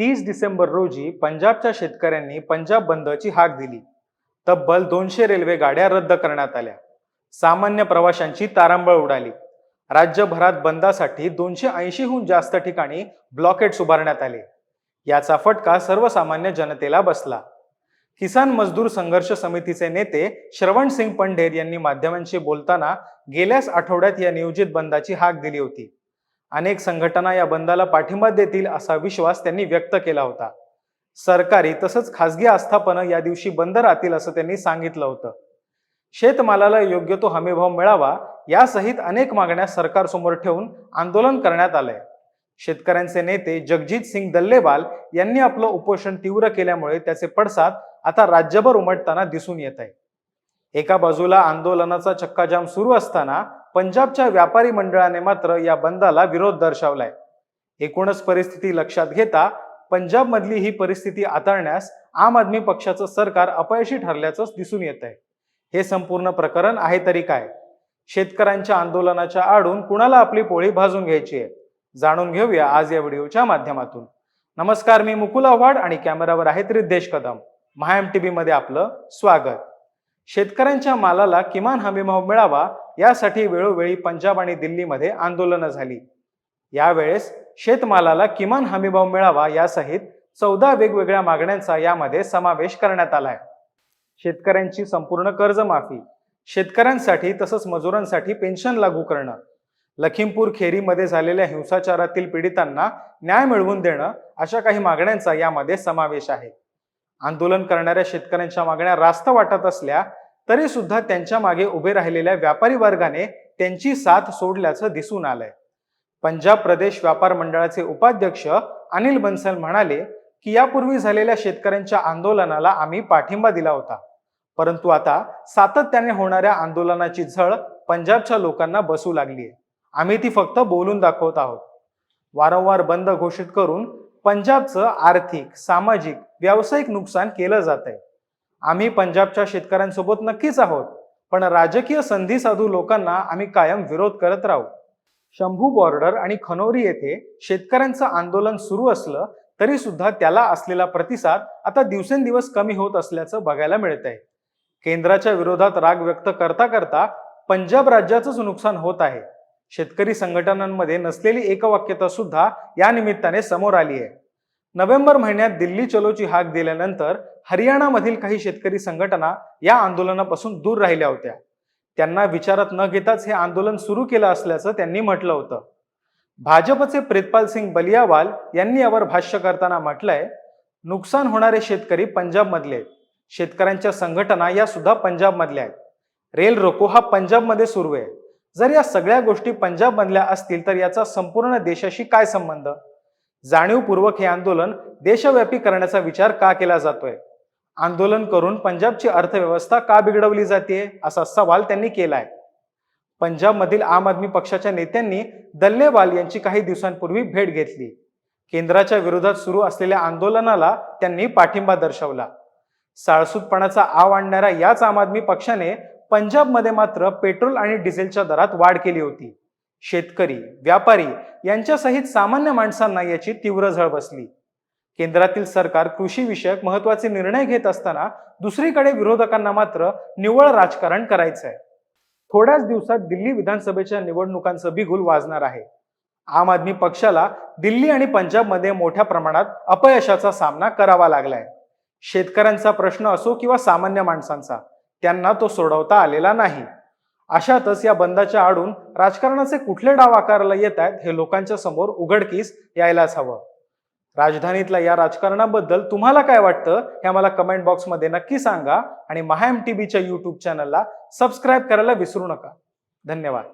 तीस डिसेंबर रोजी पंजाबच्या शेतकऱ्यांनी पंजाब बंदची हाक दिली. तब्बल दोनशे रेल्वे गाड्या रद्द करण्यात आल्या. सामान्य प्रवाशांची तारांबळ उडाली. राज्यभरात बंदासाठी दोनशे ऐंशीहून जास्त ठिकाणी ब्लॉकेट्स उभारण्यात आले. याचा फटका सर्वसामान्य जनतेला बसला. किसान मजदूर संघर्ष समितीचे नेते श्रवण सिंग पंढेर यांनी माध्यमांशी बोलताना गेल्याच आठवड्यात या नियोजित बंदाची हाक दिली होती. अनेक संघटना या बंदाला पाठिंबा देतील असा विश्वास त्यांनी व्यक्त केला होता. सरकारी तसंच खासगी आस्थापनं या दिवशी बंद राहतील असं त्यांनी सांगितलं होतं. शेतमालाला योग्य तो हमीभाव मिळावा यासहित अनेक मागण्या सरकारसमोर ठेवून आंदोलन करण्यात आलंय. शेतकऱ्यांचे नेते जगजित सिंग दल्लेवाल यांनी आपलं उपोषण तीव्र केल्यामुळे त्याचे पडसाद आता राज्यभर उमटताना दिसून येत आहे. एका बाजूला आंदोलनाचा चक्काजाम सुरू असताना पंजाबच्या व्यापारी मंडळाने मात्र या बंदाला विरोध दर्शवलाय. एकूणच परिस्थिती लक्षात घेता पंजाबमधली ही परिस्थिती हाताळण्यास आम आदमी पक्षाचं सरकार अपयशी ठरल्याचं दिसून येत आहे हे संपूर्ण प्रकरण आहे तरी काय? शेतकऱ्यांच्या आंदोलनाच्या आडून कुणाला आपली पोळी भाजून घ्यायची आहे? जाणून घेऊया आज या व्हिडिओच्या माध्यमातून. नमस्कार मी मुकुल आव्हाड आणि कॅमेरावर आहेत रिद्धेश कदम. महाएम टीव्ही मध्ये आपलं स्वागत. शेतकऱ्यांच्या मालाला किमान हमीभाव मिळावा यासाठी वेळोवेळी पंजाब आणि दिल्लीमध्ये आंदोलनं झाली. यावेळेस शेतमालाला किमान हमीभाव मिळावा यासहित चौदा वेगवेगळ्या मागण्यांचा यामध्ये समावेश करण्यात आलाय. शेतकऱ्यांची संपूर्ण कर्जमाफी शेतकऱ्यांसाठी तसंच मजुरांसाठी पेन्शन लागू करणं लखीमपूर खेरीमध्ये झालेल्या हिंसाचारातील पीडितांना न्याय मिळवून देणं अशा काही मागण्यांचा यामध्ये समावेश आहे. आंदोलन करणाऱ्या शेतकऱ्यांच्या मागण्या रास्त वाटत असल्या तरी सुद्धा त्यांच्या मागे उभे राहिलेल्या व्यापारी वर्गाने त्यांची साथ सोडल्याचं दिसून आलंय. पंजाब प्रदेश व्यापार मंडळाचे उपाध्यक्ष अनिल बन्सल म्हणाले की यापूर्वी झालेल्या शेतकऱ्यांच्या आंदोलनाला आम्ही पाठिंबा दिला होता. परंतु आता सातत्याने होणाऱ्या आंदोलनाची झळ पंजाबच्या लोकांना बसू लागली आहे आम्ही ती फक्त बोलून दाखवत आहोत. वारंवार बंद घोषित करून पंजाबचं आर्थिक सामाजिक व्यावसायिक नुकसान केलं जात आहे आम्ही पंजाबच्या शेतकऱ्यांसोबत नक्कीच आहोत पण राजकीय संधी साधू लोकांना आम्ही कायम विरोध करत राहू. शंभू बॉर्डर आणि खनोरी येथे शेतकऱ्यांचं आंदोलन सुरू असलं तरी सुद्धा त्याला असलेला प्रतिसाद आता दिवसेंदिवस कमी होत असल्याचं बघायला मिळत आहे केंद्राच्या विरोधात राग व्यक्त करता करता पंजाब राज्याचंच नुकसान होत आहे. शेतकरी संघटनांमध्ये नसलेली एकवाक्यता सुद्धा या निमित्ताने समोर आली आहे. नोव्हेंबर महिन्यात दिल्ली चलोची हाक दिल्यानंतर हरियाणामधील काही शेतकरी संघटना या आंदोलनापासून दूर राहिल्या होत्या. त्यांना विचारात न घेताच हे आंदोलन सुरू केलं असल्याचं त्यांनी म्हटलं होतं. भाजपचे प्रितपाल सिंग बलियावाल यांनी यावर भाष्य करताना म्हटलंय नुकसान होणारे शेतकरी पंजाबमधले आहेत. शेतकऱ्यांच्या संघटना या सुद्धा पंजाबमधल्या आहेत. रेल रोको हा पंजाबमध्ये सुरू आहे. जर या सगळ्या गोष्टी पंजाबमधल्या असतील तर याचा संपूर्ण देशाशी काय संबंध? जाणीवपूर्वक हे आंदोलन देशव्यापी करण्याचा विचार का केला जातोय? आंदोलन करून पंजाबची अर्थव्यवस्था का बिघडवली जाते असा सवाल त्यांनी केलाय. पंजाबमधील आम आदमी पक्षाच्या नेत्यांनी दल्लेवाल यांची काही दिवसांपूर्वी भेट घेतली. केंद्राच्या विरोधात सुरू असलेल्या आंदोलनाला त्यांनी पाठिंबा दर्शवला. साळसूदपणाचा आव आणणाऱ्या याच आम आदमी पक्षाने पंजाबमध्ये मात्र पेट्रोल आणि डिझेलच्या दरात वाढ केली होती. शेतकरी व्यापारी यांच्यासहित सामान्य माणसांना याची तीव्र झळ बसली. केंद्रातील सरकार कृषीविषयक महत्त्वाचे निर्णय घेत असताना दुसरीकडे विरोधकांना मात्र निव्वळ राजकारण करायचं आहे थोड्याच दिवसात दिल्ली विधानसभेच्या निवडणुकांचं बिगुल वाजणार आहे. आम आदमी पक्षाला दिल्ली आणि पंजाबमध्ये मोठ्या प्रमाणात अपयशाचा सामना करावा लागलाय. शेतकऱ्यांचा प्रश्न असो किंवा सामान्य माणसांचा त्यांना तो सोडवता आलेला नाही. अशातच या बंदाच्या आडून राजकारणाचे कुठले डाव आकारला येत आहेत हे लोकांच्या समोर उघडकीस यायलाच हवं. राजधानीतल्या या राजकारणाबद्दल तुम्हाला काय वाटतं हे आम्हाला कमेंट बॉक्समध्ये नक्की सांगा आणि महाएम टीव्हीच्या यूट्यूब चॅनलला सबस्क्राईब करायला विसरू नका. धन्यवाद.